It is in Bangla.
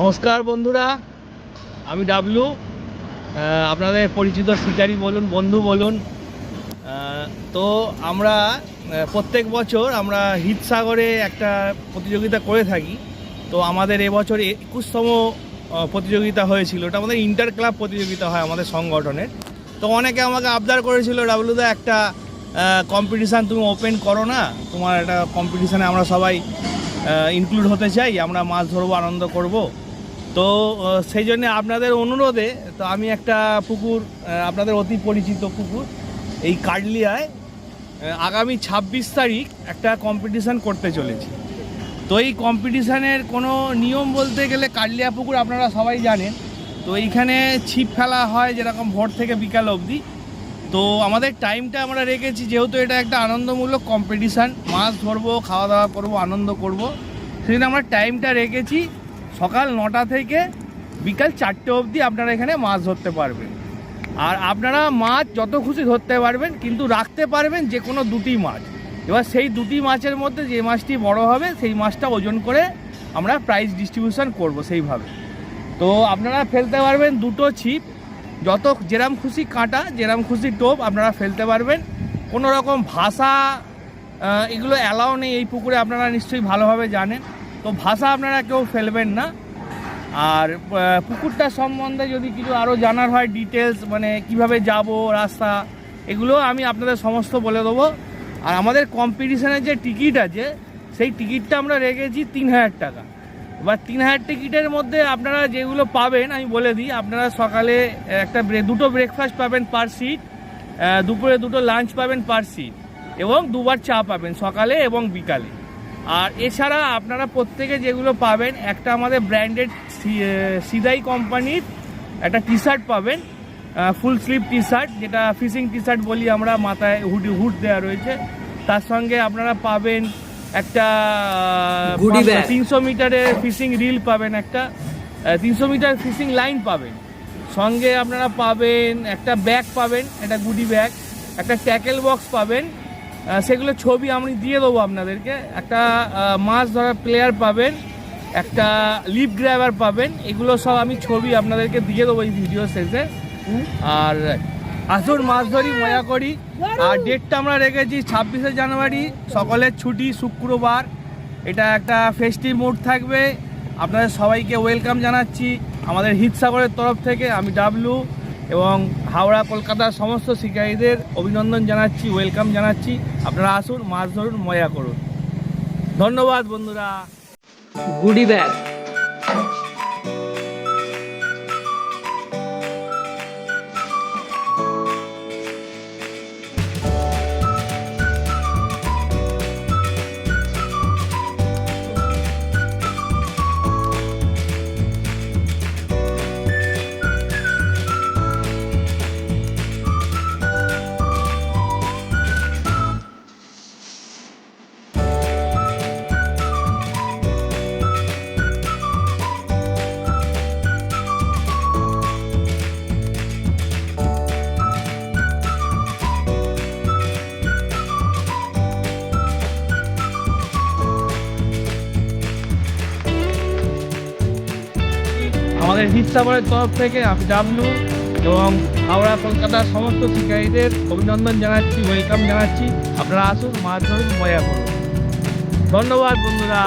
নমস্কার বন্ধুরা, আমি ডাবলু। আপনাদের পরিচিত শিকারী বলুন, বন্ধু বলুন। তো আমরা প্রত্যেক বছর আমরা হিতসাগরে একটা প্রতিযোগিতা করে থাকি। তো আমাদের এবছর একুশতম প্রতিযোগিতা হয়েছিল। ওটা আমাদের ইন্টার ক্লাব প্রতিযোগিতা হয় আমাদের সংগঠনের। তো অনেকে আমাকে আবদার করেছিল ডাবলুদা একটা কম্পিটিশান তুমি ওপেন করো না। তোমার একটা কম্পিটিশানে আমরা সবাই ইনক্লুড হতে চাই। আমরা মাছ ধরবো, আনন্দ করব। তো সেই জন্য আপনাদের অনুরোধে, তো আমি একটা পুকুর আপনাদের অতি পরিচিত পুকুর, এই কাডলিয়ায় আগামী ছাব্বিশ তারিখ একটা কম্পিটিশান করতে চলেছি। তো এই কম্পিটিশানের কোনো নিয়ম বলতে গেলে কাডলিয়া পুকুর আপনারা সবাই জানেন। তো এইখানে ছিপ ফেলা হয় যেরকম ভোর থেকে বিকাল অবধি। তো আমাদের টাইমটা আমরা রেখেছি, যেহেতু এটা একটা আনন্দমূলক কম্পিটিশান মাছ ধরবো খাওয়া দাওয়া করব, আনন্দ করব। সেজন্য আমরা টাইমটা রেখেছি। সকাল নটা থেকে বিকাল চারটে অবধি আপনারা এখানে মাছ ধরতে পারবেন। আর আপনারা মাছ যত খুশি ধরতে পারবেন, কিন্তু রাখতে পারবেন যে কোনো দুটি মাছ। এবার সেই দুটি মাছের মধ্যে যে মাছটি বড় হবে, সেই মাছটা ওজন করে আমরা প্রাইজ ডিস্ট্রিবিউশন করব সেইভাবে। তো আপনারা ফেলতে পারবেন দুটো ছিপ। যত যেরাম খুশি কাঁটা, যেরাম খুশি টোপ আপনারা ফেলতে পারবেন। কোনো রকম ভাষা এগুলো অ্যালাও নেই, এই পুকুরে আপনারা নিশ্চয়ই ভালোভাবে জানেন। তো ভাষা আপনারা কেউ ফেলবেন না। আর আহ, পুকুরটা সম্বন্ধে যদি কিছু আরও জানার হয় ডিটেলস মানে কীভাবে যাব রাস্তা এগুলো আমি আপনাদের সমস্ত বলে দেবো। আর আমাদের কম্পিটিশনের যে টিকিট আছে সেই টিকিটটা আমরা রেখেছি তিন হাজার টাকা। এবার তিন হাজার টিকিটের মধ্যে আপনারা যেগুলো পাবেন আমি বলে দিই আপনারা সকালে একটা দুটো ব্রেকফাস্ট পাবেন পার সিট দুপুরে দুটো লাঞ্চ পাবেন পার সিট এবং দুবার চা পাবেন সকালে এবং বিকালে। আর এছাড়া আপনারা প্রত্যেকে যেগুলো পাবেন একটা আমাদের ব্র্যান্ডেড সিদাই কোম্পানির একটা টি শার্ট পাবেন ফুল স্লিভ টি শার্ট যেটা ফিশিং টি শার্ট বলি আমরা মাথায় হুড হুড দেওয়া রয়েছে তার সঙ্গে আপনারা পাবেন একটা। তিনশো মিটারের ফিশিং রিল পাবেন একটা তিনশো মিটার ফিশিং লাইন পাবেন সঙ্গে আপনারা পাবেন একটা ব্যাগ পাবেন একটা গুডি ব্যাগ একটা ট্যাকেল বক্স পাবেন সেগুলো ছবি আমি দিয়ে দেবো আপনাদেরকে। একটা মাছ ধরার প্লেয়ার পাবেন, একটা লিপ গ্র্যাবার পাবেন, এগুলো সব আমি ছবি আপনাদেরকে দিয়ে দেবো এই ভিডিও শেষে। আর আসুন মাছ ধরি, মজা করি। আর ডেটটা আমরা রেখেছি ছাব্বিশে জানুয়ারি, সকলের ছুটি, শুক্রবার। এটা একটা ফেস্টিভ মুড থাকবে। আপনাদের সবাইকে ওয়েলকাম জানাচ্ছি। আমাদের হিতসাগরের তরফ থেকে আমি ডাবলু এবং হাওড়া কলকাতার সমস্ত শিকারীদের অভিনন্দন জানাচ্ছি ওয়েলকাম জানাচ্ছি। আপনারা আসুন, মাছ ধরুন, মজা করুন। ধন্যবাদ বন্ধুরা। গুডি ব্যাগ আমাদের হিস্তাবরের তরফ থেকে আমি ডাবলু এবং হাওড়া কলকাতার সমস্ত শিকারীদের অভিনন্দন জানাচ্ছি ওয়েলকাম জানাচ্ছি। আপনারা আসুন, মাছ ধরুন, মজা করুন। ধন্যবাদ বন্ধুরা।